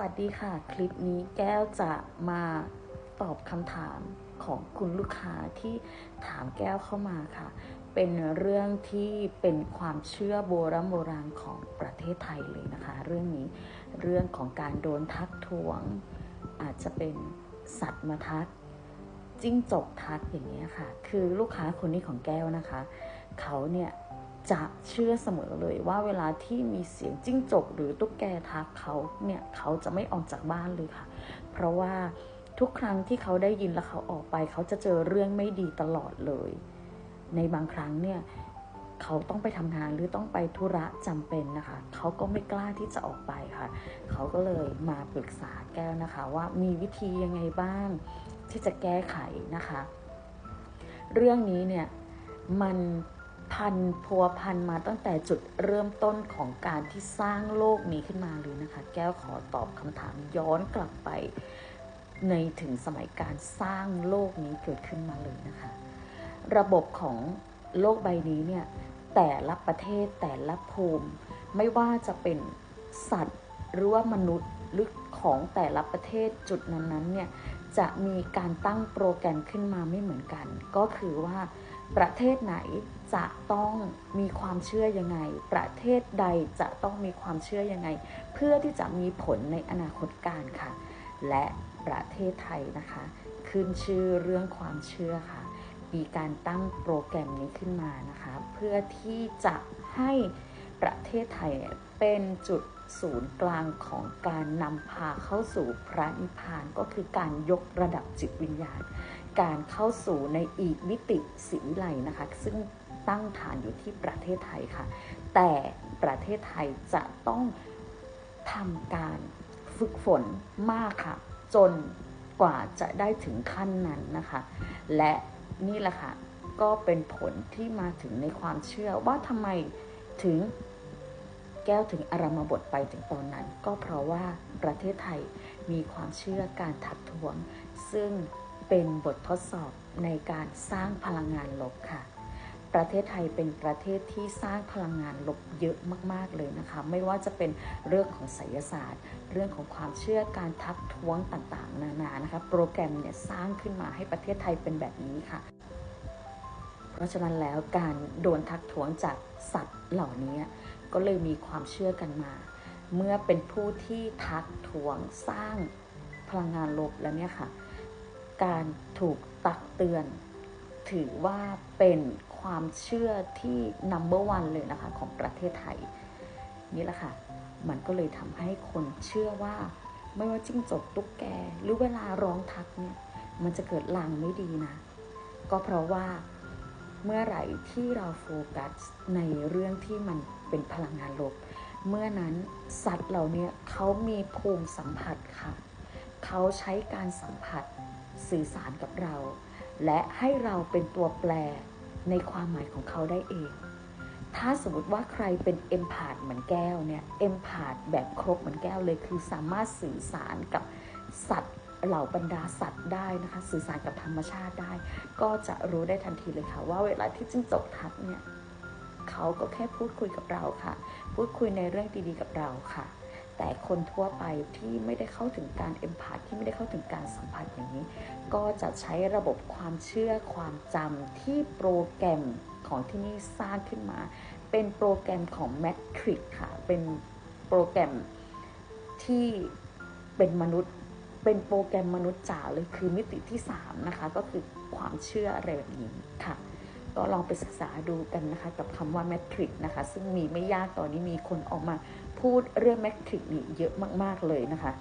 วัสดีค่ะ คลิปนี้แก้วจะมาตอบคำถามของคุณลูกค้าที่ถามแก้วเข้ามาค่ะ เป็นเรื่องที่เป็นความเชื่อโบราณโบราณของประเทศไทยเลยนะคะ เรื่องนี้เรื่องของการโดนทักท้วง อาจจะเป็นสัตว์มาทัก จิ้งจกทักอย่างนี้ค่ะ คือลูกค้าคนนี้ของแก้วนะคะ เขาเนี่ย จะเชื่อเสมอเลยว่าเวลาที่มีเสียงจิ้งจกหรือตุ๊กแกทักเขาเนี่ยเขาจะไม่ออกจากบ้านเลยค่ะ เพราะว่าทุกครั้งที่เขาได้ยินแล้วเขาออกไป เขาจะเจอเรื่องไม่ดีตลอดเลย ในบางครั้งเนี่ยเขาต้องไปทำงานหรือต้องไปธุระจำเป็นนะคะ เขาก็ไม่กล้าที่จะออกไปค่ะ เขาก็เลยมาปรึกษาแก้วนะคะ ว่ามีวิธียังไงบ้าง ที่จะแก้ไขนะคะ เรื่องนี้เนี่ยมัน พันพัวพันมาตั้งแต่จุดเริ่มต้นของการที่สร้างโลกนี้ขึ้นมาเลยนะคะ แก้วขอตอบคำถามย้อนกลับไป ในถึงสมัยการสร้างโลกนี้เกิดขึ้นมาเลยนะคะ ระบบของโลกใบนี้เนี่ยแต่ละประเทศแต่ละภูมิ ไม่ว่าจะเป็นสัตว์หรือว่ามนุษย์หรือของแต่ละประเทศจุดนั้นๆเนี่ยจะมีการตั้งโปรแกรมขึ้นมาไม่เหมือนกัน ก็คือว่า ประเทศไหนจะต้องมีความเชื่อยังไง ประเทศใดจะต้องมีความเชื่อยังไง เพื่อที่จะมีผลในอนาคตการค่ะ และประเทศไทยนะคะ ขึ้นชื่อเรื่องความเชื่อค่ะ มีการตั้งโปรแกรมนี้ขึ้นมานะคะ เพื่อที่จะให้ประเทศไทยเป็นจุด ศูนย์กลางของการนำพาเข้าสู่พระนิพพานก็คือการยกระดับจิตวิญญาณ การเข้าสู่ในอีกมิติสิวิไลนะคะ ซึ่งตั้งฐานอยู่ที่ประเทศไทยค่ะ แต่ประเทศไทยจะต้องทำการฝึกฝนมากค่ะ จนกว่าจะได้ถึงขั้นนั้นนะคะ และนี่แหละค่ะ ก็เป็นผลที่มาถึงในความเชื่อว่าทำไมถึง แก้วถึงอารมบทไปถึงตอนนั้น ก็เพราะว่าประเทศไทยมีความเชื่อการทักท้วง ซึ่งเป็นบททดสอบในการสร้างพลังงานลบค่ะ ประเทศไทยเป็นประเทศที่สร้างพลังงานลบเยอะมาก ๆเลยนะคะ ไม่ว่าจะเป็นเรื่องของไสยศาสตร์ เรื่องของความเชื่อการทักท้วงต่างๆ นานานะคะ โปรแกรมเนี่ยสร้างขึ้นมาให้ประเทศไทยเป็นแบบนี้ค่ะเพราะฉะนั้นแล้วการโดนทักท้วงจากสัตว์เหล่านี้ ก็เลยมีความเชื่อกันมา เมื่อเป็นผู้ที่ทักทวงสร้างพลังงานลบแล้วเนี่ยค่ะ การถูกตักเตือน ถือว่าเป็นความเชื่อที่ number one เลยนะคะของประเทศไทย นี่แหละค่ะ มันก็เลยทำให้คนเชื่อว่าไม่ว่าจิ้งจกตุ๊กแก หรือเวลาร้องทักเนี่ย มันจะเกิดลางไม่ดีนะ ก็เพราะว่า เมื่อไหร่ที่เราโฟกัสในเรื่องที่มันเป็นพลังงานลบ เมื่อนั้นสัตว์เหล่านี้เขามีภูมิสัมผัสค่ะ เขาใช้การสัมผัสสื่อสารกับเรา และให้เราเป็นตัวแปรในความหมายของเขาได้เอง ถ้าสมมติว่าใครเป็นเอมพาดเหมือนแก้วเนี่ย เอมพาดแบบครบเหมือนแก้วเลยคือสามารถสื่อสารกับสัตว์ เหล่าบรรดาสัตว์ได้นะคะ สื่อสารกับธรรมชาติได้ ก็จะรู้ได้ทันทีเลยค่ะ ว่าเวลาที่จิ้งจกทักเนี่ยเขาก็แค่พูดคุยกับเราค่ะ พูดคุยในเรื่องดีๆกับเราค่ะ แต่คนทั่วไปที่ไม่ได้เข้าถึงการเอ็มพาตที่ไม่ได้เข้าถึงการสัมผัสอย่างนี้ ก็จะใช้ระบบความเชื่อความจำที่โปรแกรมของที่นี่สร้างขึ้นมา เป็นโปรแกรมของ Matrix ค่ะ เป็นโปรแกรมที่เป็นมนุษย์ เป็นโปรแกรมมนุษย์จ๋าเลยคือมิติที่ 3 นะคะ ก็คือความเชื่ออะไรแบบนี้ค่ะ ก็ลองไปศึกษาดูกันนะคะ กับคำว่า Matrix นะคะ ซึ่งมีไม่ยากตอนนี้มีคนออกมาพูดเรื่อง Matrix นี่เยอะมากๆเลยนะคะ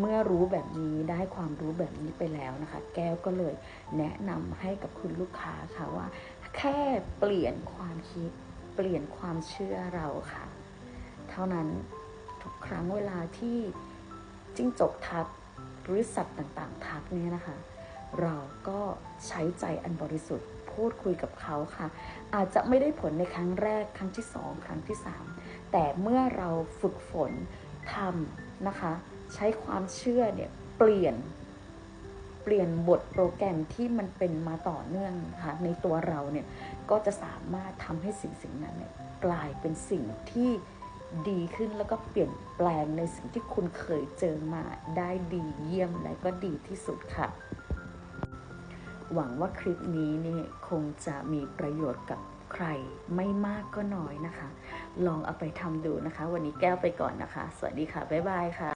เมื่อรู้แบบนี้ได้ความรู้แบบนี้ไปแล้วนะคะ แก้วก็เลยแนะนำให้กับคุณลูกค้าค่ะว่า แค่เปลี่ยนความคิด เปลี่ยนความเชื่อเราค่ะ เท่านั้นทุกครั้งเวลาที่ จิ้งจกทักหรือสัตว์ต่างๆ ทักเนี่ยนะคะ เราก็ใช้ใจอันบริสุทธิ์พูดคุยกับเขาค่ะ อาจจะไม่ได้ผลในครั้งแรกครั้งที่สองครั้งที่สามแต่เมื่อเราฝึกฝนทำนะคะ ใช้ความเชื่อเนี่ยเปลี่ยนเปลี่ยนบทโปรแกรมที่มันเป็นมาต่อเนื่องนะคะในตัวเราเนี่ยก็จะสามารถทำให้สิ่งสิ่งนั้นเนี่ยกลายเป็นสิ่งที่ ดีขึ้นแล้วก็เปลี่ยนแปลงในสิ่งที่คุณเคยเจอมาได้ดีเยี่ยมและก็ดีที่สุดค่ะ หวังว่าคลิปนี้นี่คงจะมีประโยชน์กับใครไม่มากก็น้อยนะคะ ลองเอาไปทำดูนะคะ วันนี้แก้วไปก่อนนะคะ สวัสดีค่ะ บ๊ายบายค่ะ